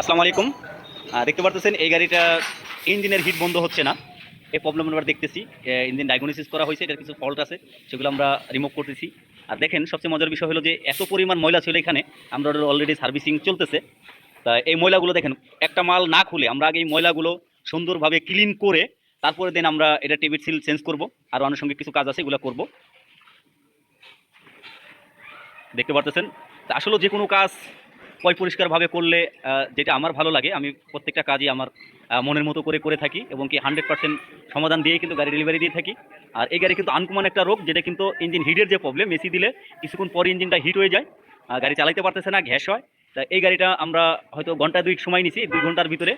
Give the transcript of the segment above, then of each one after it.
আসসালামু আলাইকুম। দেখতে পারতেছেন, এই গাড়িটা ইঞ্জিনের হিট বন্ধ হচ্ছে না। এই প্রবলেম আমরা দেখতেছি ইঞ্জিন ডায়াগনোসিস করা হয়েছে, এটার কিছু ফল্ট আছে, সেগুলো আমরা রিমুভ করতেছি। আর দেখেন, সবচেয়ে মজার বিষয় হলো যে এত পরিমাণ ময়লা ছিল এখানে, আমরা অলরেডি সার্ভিসিং চলতেছে। তা এই ময়লাগুলো দেখেন, একটা মাল না খুলে আমরা আগে এই ময়লাগুলো সুন্দরভাবে ক্লিন করে, তারপরে দেন আমরা এটা টেবিট সিল চেঞ্জ করব, আর আনুষঙ্গিক কিছু কাজ আছে, এগুলো করব। দেখতে পারতেছেন? আসলে যে কোনো কাজ পয় পরিষ্কারভাবে করলে যেটা আমার ভালো লাগে, আমি প্রত্যেকটা কাজই আমার মনের মতো করে করে থাকি এবং কি হান্ড্রেড পার্সেন্ট সমাধান দিয়ে কিন্তু গাড়ি ডেলিভারি দিয়ে থাকি। আর এই গাড়ি কিন্তু আনকমন একটা রোগ, যেটা কিন্তু ইঞ্জিন হিটের যে প্রবলেম এসি দিলে কিছুক্ষণ পরে ইঞ্জিনটা হিট হয়ে যায় গাড়ি চালাইতে পারতেছে না, গ্যাস হয়। তা এই গাড়িটা আমরা হয়তো ঘণ্টা দুই সময় নিছি, দুই ঘণ্টার ভিতরে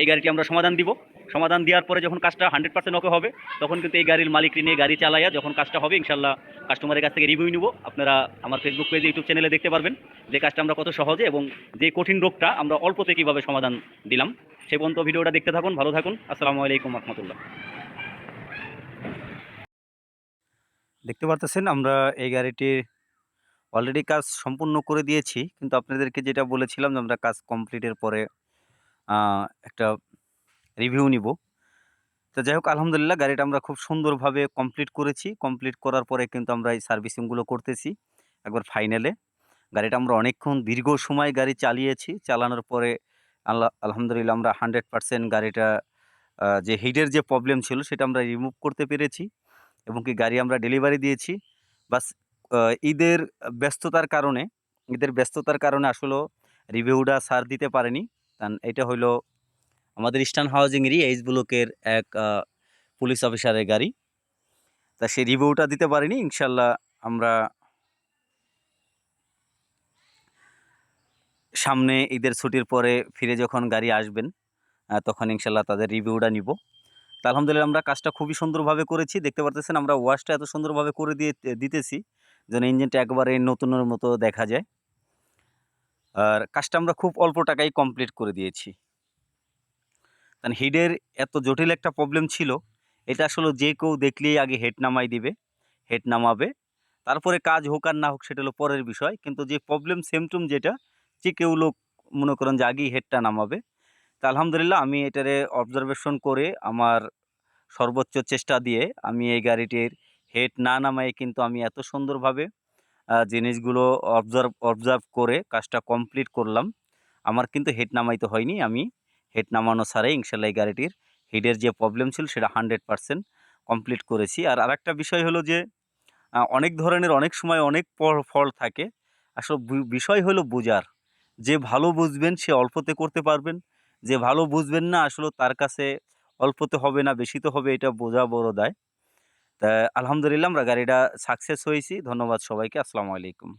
এই গাড়িটি আমরা সমাধান দিব। সমাধান দেওয়ার পরে যখন কাজটা হান্ড্রেড পার্সেন্ট ওকে হবে, তখন কিন্তু এই গাড়ির মালিক নিয়ে গাড়ি চালাইয়া যখন কাজটা হবে ইনশাল্লাহ কাস্টমারের কাছ থেকে রিভিউ নিব। আপনারা আমার ফেসবুক পেজ ইউটিউব চ্যানেলে দেখতে পারবেন যে কাজটা আমরা কত সহজে এবং যে কঠিন রোগটা আমরা অল্পতে কীভাবে সমাধান দিলাম। সে পর্যন্ত ভিডিওটা দেখতে থাকুন, ভালো থাকুন। আসসালামু আলাইকুম রহমতুল্লাহ। দেখতে পারতেছেন, আমরা এই গাড়িটির অলরেডি কাজ সম্পূর্ণ করে দিয়েছি। কিন্তু আপনাদেরকে যেটা বলেছিলাম যে আমরা কাজ কমপ্লিটের পরে একটা রিভিউ নিব। তো যাই হোক, আলহামদুলিল্লাহ গাড়িটা আমরা খুব সুন্দরভাবে কমপ্লিট করেছি। কমপ্লিট করার পরে কিন্তু আমরা এই সার্ভিসিংগুলো করতেছি একবার ফাইনালে গাড়িটা আমরা অনেকক্ষণ দীর্ঘ সময় গাড়ি চালিয়েছি। চালানোর পরে আল্লাহ আলহামদুলিল্লাহ আমরা হান্ড্রেড পারসেন্ট গাড়িটা যে হিটের যে প্রবলেম ছিল সেটা আমরা রিমুভ করতে পেরেছি এবং কি গাড়ি আমরা ডেলিভারি দিয়েছি। বাস ঈদের ব্যস্ততার কারণে, ঈদের ব্যস্ততার কারণে আসলে রিভিউটা সার দিতে পারেনি। কারণ এটা হলো আমাদের ইস্টার্ন হাউজিংয়েরই এইচ ব্লকের এক পুলিশ অফিসারের গাড়ি। তা সেই রিভিউটা দিতে পারিনি ইনশাল্লাহ আমরা সামনে ঈদের ছুটির পরে ফিরে যখন গাড়ি আসবেন তখন ইনশাল্লাহ তাদের রিভিউটা নিব। তা আলহামদুলিল্লাহ আমরা কাজটা খুবই সুন্দরভাবে করেছি। দেখতে পারতেছেন আমরা ওয়াশটা এত সুন্দরভাবে করে দিয়ে, দিতেছি, যেন ইঞ্জিনটা একবারে নতুনের মতো দেখা যায়। আর কাজটা আমরা খুব অল্প টাকায় কমপ্লিট করে দিয়েছি। কারণ হেডের এত জটিল একটা প্রবলেম ছিল, এটা আসলে যে কেউ দেখলেই আগে হেড নামাই দিবে হেড নামাবে। তারপরে কাজ হোক আর না হোক সেটা হলো পরের বিষয়, কিন্তু যে প্রবলেম সিমটম যেটা, যে কেউ লোক মনে করেন যে আগেই হেডটা নামাবে। তা আলহামদুলিল্লাহ আমি এটারে অবজারভেশন করে আমার সর্বোচ্চ চেষ্টা দিয়ে আমি এই গাড়িটির হেড না নামাই কিন্তু আমি এত সুন্দরভাবে জিনিসগুলো অবজার্ভ অবজার্ভ করে কাজটা কমপ্লিট করলাম। আমার কিন্তু হেড নামাইতে হয়নি আমি। হেড নামানো ছাড়াই ইনশাল্লাহ এই গাড়িটির হেডের যে প্রবলেম ছিল সেটা হান্ড্রেড পারসেন্ট কমপ্লিট করেছি। আর আরেকটা বিষয় হলো যে অনেক ধরনের অনেক সময় অনেক ফল থাকে। আসলে বিষয় হলো বোঝার। যে ভালো বুঝবেন, সে অল্পতে করতে পারবেন। যে ভালো বুঝবেন না, আসলে তার কাছে অল্পতে হবে না, বেশি তো হবে, এটা বোঝা বড় দায়। তা, আলহামদুলিল্লাহ আমরা গাড়িটা সাকসেস হয়েছি। ধন্যবাদ সবাইকে। আসসালামু আলাইকুম।